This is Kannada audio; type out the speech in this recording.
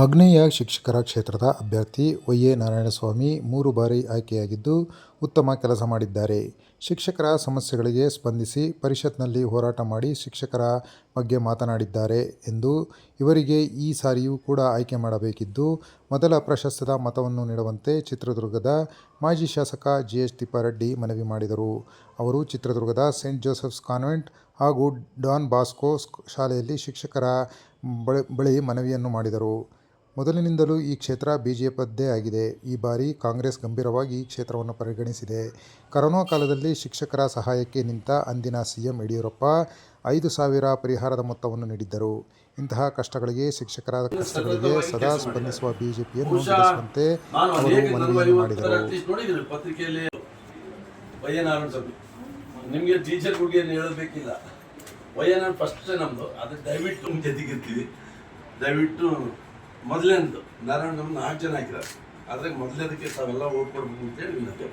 ಆಗ್ನೇಯ ಶಿಕ್ಷಕರ ಕ್ಷೇತ್ರದ ಅಭ್ಯರ್ಥಿ ವೈ ಎ ನಾರಾಯಣಸ್ವಾಮಿ ಮೂರು ಬಾರಿ ಆಯ್ಕೆಯಾಗಿದ್ದು ಉತ್ತಮ ಕೆಲಸ ಮಾಡಿದ್ದಾರೆ. ಶಿಕ್ಷಕರ ಸಮಸ್ಯೆಗಳಿಗೆ ಸ್ಪಂದಿಸಿ ಪರಿಷತ್ನಲ್ಲಿ ಹೋರಾಟ ಮಾಡಿ ಶಿಕ್ಷಕರ ಬಗ್ಗೆ ಮಾತನಾಡಿದ್ದಾರೆ ಎಂದು ಇವರಿಗೆ ಈ ಸಾರಿಯೂ ಕೂಡ ಆಯ್ಕೆ ಮಾಡಬೇಕಿದ್ದು, ಮೊದಲ ಪ್ರಶಸ್ತದ ಮತವನ್ನು ನೀಡುವಂತೆ ಚಿತ್ರದುರ್ಗದ ಮಾಜಿ ಶಾಸಕ ಜಿ ಎಸ್ ತಿಪ್ಪಾರೆಡ್ಡಿ ಮನವಿ ಮಾಡಿದರು. ಅವರು ಚಿತ್ರದುರ್ಗದ ಸೇಂಟ್ ಜೋಸೆಫ್ಸ್ ಕಾನ್ವೆಂಟ್ ಹಾಗೂ ಡಾನ್ ಬಾಸ್ಕೋ ಶಾಲೆಯಲ್ಲಿ ಶಿಕ್ಷಕರ ಬಳಿ ಮನವಿಯನ್ನು ಮಾಡಿದರು. ಮೊದಲಿನಿಂದಲೂ ಈ ಕ್ಷೇತ್ರ ಬಿಜೆಪಿಯದ್ದೇ ಆಗಿದೆ. ಈ ಬಾರಿ ಕಾಂಗ್ರೆಸ್ ಗಂಭೀರವಾಗಿ ಈ ಕ್ಷೇತ್ರವನ್ನು ಪರಿಗಣಿಸಿದೆ. ಕರೋನಾ ಕಾಲದಲ್ಲಿ ಶಿಕ್ಷಕರ ಸಹಾಯಕ್ಕೆ ನಿಂತ ಅಂದಿನ ಸಿಎಂ ಯಡಿಯೂರಪ್ಪ ಐದು ಸಾವಿರ ಪರಿಹಾರದ ಮೊತ್ತವನ್ನು ನೀಡಿದ್ದರು. ಇಂತಹ ಕಷ್ಟಗಳಿಗೆ ಶಿಕ್ಷಕರ ಕಷ್ಟಗಳಿಗೆ ಸದಾ ಸ್ಪಂದಿಸುವ ಬಿಜೆಪಿಯನ್ನು ನಡೆಸುವಂತೆ ಅವರು ಮನವಿ ಮನವಿಯನ್ನು ಮಾಡಿದರು. ನಿಮಗೆ ಟೀಚರ್ಗಳಿಗೆ ಏನು ಹೇಳಬೇಕಿಲ್ಲ. ಫಸ್ಟ್ ನಮ್ಮದು ಅದು ದಯವಿಟ್ಟು ನಿಮ್ಮ ಜೊತೆಗಿರ್ತೀವಿ. ದಯವಿಟ್ಟು ಮೊದಲನೇದು ನಾರಾಯಣ ನಮ್ಮ ನಾಲ್ಕು ಜನ ಹಾಕಿದ್ದಾರೆ. ಆದರೆ ಮೊದಲನೇದಕ್ಕೆ ತಾವೆಲ್ಲ ಓಟ್ ಕೊಡ್ಬೇಕು ಅಂತೇಳಿ ವಿನಂತಿ